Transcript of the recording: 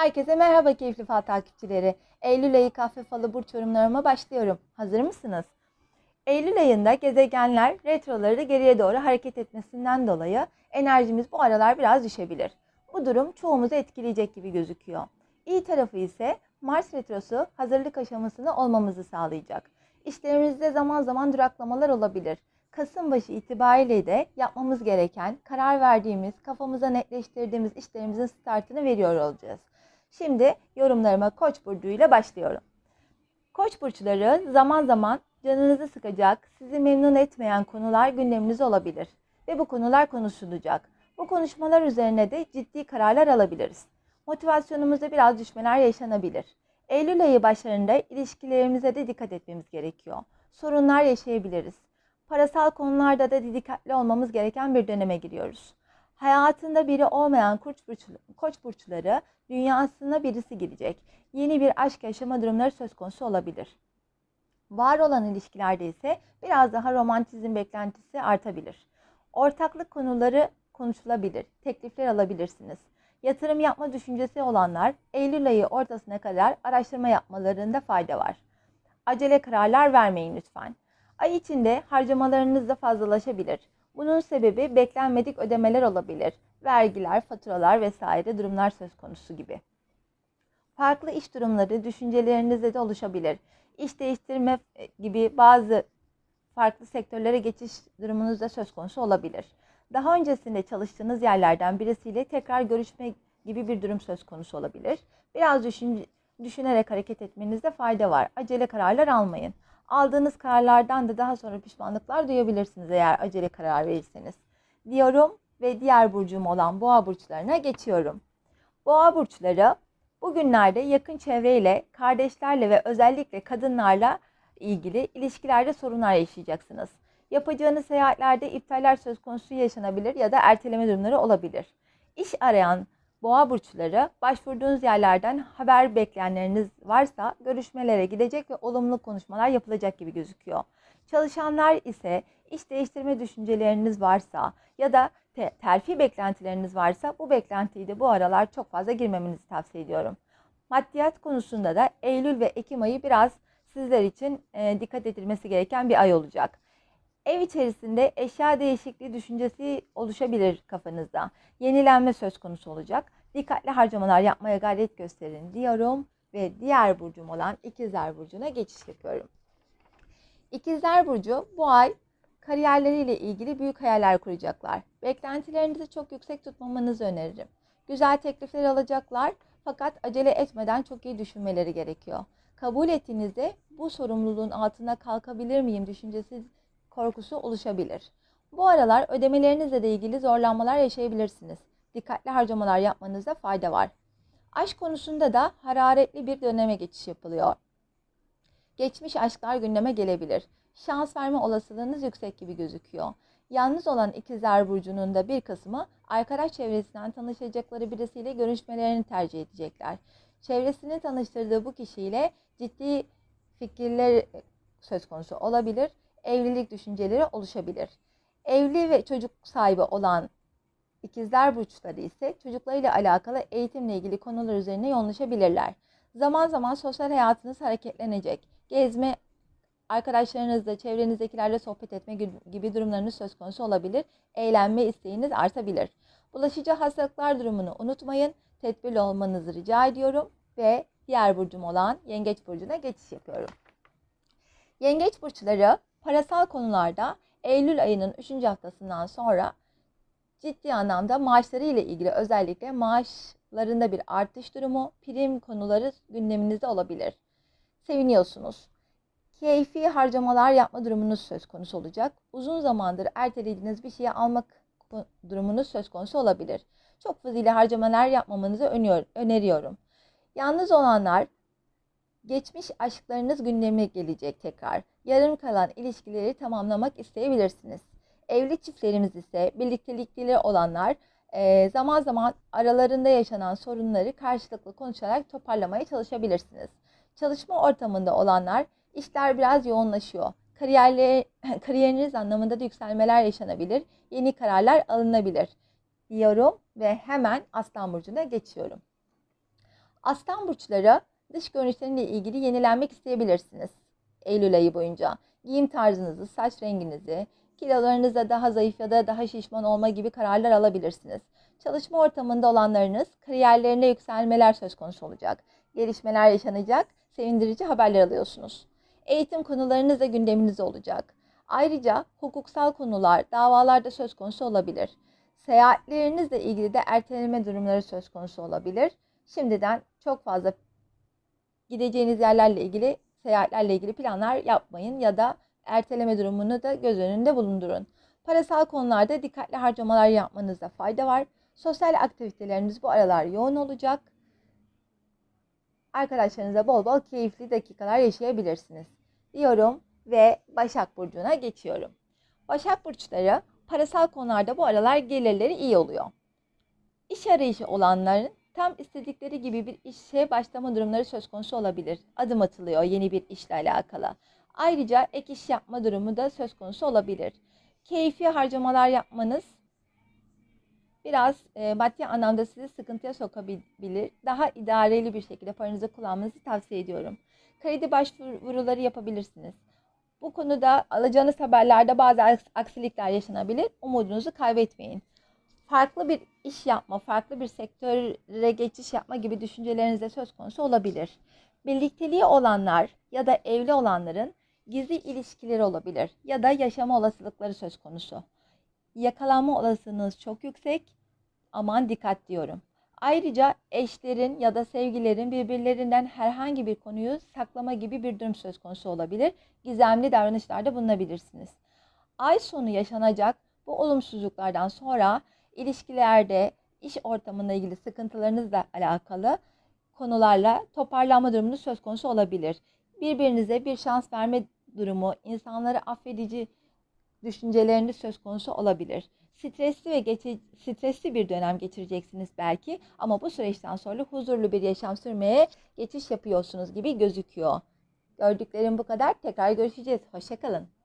Herkese merhaba keyifli fal takipçileri. Eylül ayı kahve falı burç yorumlarıma başlıyorum. Hazır mısınız? Eylül ayında gezegenler retroları geriye doğru hareket etmesinden dolayı enerjimiz bu aralar biraz düşebilir. Bu durum çoğumuzu etkileyecek gibi gözüküyor. İyi tarafı ise Mars retrosu hazırlık aşamasında olmamızı sağlayacak. İşlerimizde zaman zaman duraklamalar olabilir. Kasım başı itibariyle de yapmamız gereken, karar verdiğimiz, kafamıza netleştirdiğimiz işlerimizin startını veriyor olacağız. Şimdi yorumlarıma Koç burcu ile başlıyorum. Koç burçları zaman zaman canınızı sıkacak, sizi memnun etmeyen konular gündeminizde olabilir ve bu konular konuşulacak. Bu konuşmalar üzerine de ciddi kararlar alabiliriz. Motivasyonumuzda biraz düşmeler yaşanabilir. Eylül ayı başlarında ilişkilerimize de dikkat etmemiz gerekiyor. Sorunlar yaşayabiliriz. Parasal konularda da dikkatli olmamız gereken bir döneme giriyoruz. Hayatında biri olmayan koç, burçlu, koç burçları dünyasına birisi girecek. Yeni bir aşk yaşama durumları söz konusu olabilir. Var olan ilişkilerde ise biraz daha romantizm beklentisi artabilir. Ortaklık konuları konuşulabilir, teklifler alabilirsiniz. Yatırım yapma düşüncesi olanlar Eylül ayı ortasına kadar araştırma yapmalarında fayda var. Acele kararlar vermeyin lütfen. Ay içinde harcamalarınız da fazlalaşabilir. Bunun sebebi beklenmedik ödemeler olabilir. Vergiler, faturalar vesaire durumlar söz konusu gibi. Farklı iş durumları düşüncelerinizde de oluşabilir. İş değiştirme e, gibi bazı farklı sektörlere geçiş durumunuz da söz konusu olabilir. Daha öncesinde çalıştığınız yerlerden birisiyle tekrar görüşme gibi bir durum söz konusu olabilir. Biraz düşün, düşünerek hareket etmenizde fayda var. Acele kararlar almayın. Aldığınız kararlardan da daha sonra pişmanlıklar duyabilirsiniz eğer acele karar verirseniz. Diyorum ve diğer burcum olan boğa burçlarına geçiyorum. Boğa burçları bugünlerde yakın çevreyle, kardeşlerle ve özellikle kadınlarla ilgili ilişkilerde sorunlar yaşayacaksınız. Yapacağınız seyahatlerde iptaller söz konusu yaşanabilir ya da erteleme durumları olabilir. İş arayan boğa burçları başvurduğunuz yerlerden haber bekleyenleriniz varsa görüşmelere gidecek ve olumlu konuşmalar yapılacak gibi gözüküyor. Çalışanlar ise iş değiştirme düşünceleriniz varsa ya da te- terfi beklentileriniz varsa bu beklentiyi de bu aralar çok fazla girmemenizi tavsiye ediyorum. Maddiyat konusunda da Eylül ve Ekim ayı biraz sizler için e, dikkat edilmesi gereken bir ay olacak. Ev içerisinde eşya değişikliği düşüncesi oluşabilir kafanızda. Yenilenme söz konusu olacak. Dikkatli harcamalar yapmaya gayret gösterin diyorum ve diğer burcum olan İkizler Burcu'na geçiş yapıyorum. İkizler Burcu bu ay kariyerleriyle ilgili büyük hayaller kuracaklar. Beklentilerinizi çok yüksek tutmamanızı öneririm. Güzel teklifler alacaklar fakat acele etmeden çok iyi düşünmeleri gerekiyor. Kabul ettiğinizde bu sorumluluğun altına kalkabilir miyim düşüncesi korkusu oluşabilir. Bu aralar ödemelerinizle de ilgili zorlanmalar yaşayabilirsiniz. Dikkatli harcamalar yapmanızda fayda var. Aşk konusunda da hararetli bir döneme geçiş yapılıyor. Geçmiş aşklar gündeme gelebilir. Şans verme olasılığınız yüksek gibi gözüküyor. Yalnız olan ikizler burcunun da bir kısmı arkadaş çevresinden tanışacakları birisiyle görüşmelerini tercih edecekler. Çevresini tanıştırdığı bu kişiyle ciddi fikirler söz konusu olabilir. Evlilik düşünceleri oluşabilir. Evli ve çocuk sahibi olan ikizler burçları ise çocuklarıyla alakalı eğitimle ilgili konular üzerine yoğunlaşabilirler. Zaman zaman sosyal hayatınız hareketlenecek. Gezme, arkadaşlarınızla, çevrenizdekilerle sohbet etme gibi durumlarınız söz konusu olabilir. Eğlenme isteğiniz artabilir. Bulaşıcı hastalıklar durumunu unutmayın. Tedbirli olmanızı rica ediyorum ve diğer burcum olan Yengeç burcuna geçiş yapıyorum. Yengeç burçları parasal konularda Eylül ayının 3. haftasından sonra ciddi anlamda maaşları ile ilgili özellikle maaşlarında bir artış durumu, prim konuları gündeminizde olabilir. Seviniyorsunuz. Keyfi harcamalar yapma durumunuz söz konusu olacak. Uzun zamandır ertelediğiniz bir şeyi almak durumunuz söz konusu olabilir. Çok fazla harcamalar yapmamanızı öneriyorum. Yalnız olanlar geçmiş aşklarınız gündeme gelecek tekrar. Yarım kalan ilişkileri tamamlamak isteyebilirsiniz. Evli çiftlerimiz ise birliktelikleri olanlar e, zaman zaman aralarında yaşanan sorunları karşılıklı konuşarak toparlamaya çalışabilirsiniz. Çalışma ortamında olanlar işler biraz yoğunlaşıyor. Kariyerli, kariyeriniz anlamında da yükselmeler yaşanabilir. Yeni kararlar alınabilir diyorum ve hemen Aslan Burcu'na geçiyorum. Aslan burçları dış görünüşlerinle ilgili yenilenmek isteyebilirsiniz. Eylül ayı boyunca giyim tarzınızı, saç renginizi, kilolarınızda daha zayıf ya da daha şişman olma gibi kararlar alabilirsiniz. Çalışma ortamında olanlarınız kariyerlerine yükselmeler söz konusu olacak. Gelişmeler yaşanacak, sevindirici haberler alıyorsunuz. Eğitim konularınız da gündeminizde olacak. Ayrıca hukuksal konular, davalarda söz konusu olabilir. Seyahatlerinizle ilgili de erteleme durumları söz konusu olabilir. Şimdiden çok fazla gideceğiniz yerlerle ilgili, seyahatlerle ilgili planlar yapmayın ya da erteleme durumunu da göz önünde bulundurun. Parasal konularda dikkatli harcamalar yapmanızda fayda var. Sosyal aktiviteleriniz bu aralar yoğun olacak. Arkadaşlarınızla bol bol keyifli dakikalar yaşayabilirsiniz. Diyorum ve Başak Burcu'na geçiyorum. Başak Burçları parasal konularda bu aralar gelirleri iyi oluyor. İş arayışı olanların tam istedikleri gibi bir işe başlama durumları söz konusu olabilir. Adım atılıyor yeni bir işle alakalı. Ayrıca ek iş yapma durumu da söz konusu olabilir. Keyfi harcamalar yapmanız biraz e, maddi anlamda sizi sıkıntıya sokabilir. Daha idareli bir şekilde paranızı kullanmanızı tavsiye ediyorum. Kredi başvuruları yapabilirsiniz. Bu konuda alacağınız haberlerde bazı aks- aksilikler yaşanabilir. Umudunuzu kaybetmeyin. Farklı bir iş yapma, farklı bir sektöre geçiş yapma gibi düşünceleriniz de söz konusu olabilir. Birlikteliği olanlar ya da evli olanların gizli ilişkileri olabilir ya da yaşama olasılıkları söz konusu. Yakalanma olasılığınız çok yüksek. Aman dikkat diyorum. Ayrıca eşlerin ya da sevgilerin birbirlerinden herhangi bir konuyu saklama gibi bir durum söz konusu olabilir. Gizemli davranışlarda bulunabilirsiniz. Ay sonu yaşanacak bu olumsuzluklardan sonra ilişkilerde, iş ortamında ilgili sıkıntılarınızla alakalı konularla toparlanma durumu söz konusu olabilir. Birbirinize bir şans verme durumu, insanları affedici düşünceleriniz söz konusu olabilir. Stresli ve geçi, stresli bir dönem geçireceksiniz belki ama bu süreçten sonra huzurlu bir yaşam sürmeye geçiş yapıyorsunuz gibi gözüküyor. Gördüklerim bu kadar. Tekrar görüşeceğiz. Hoşçakalın.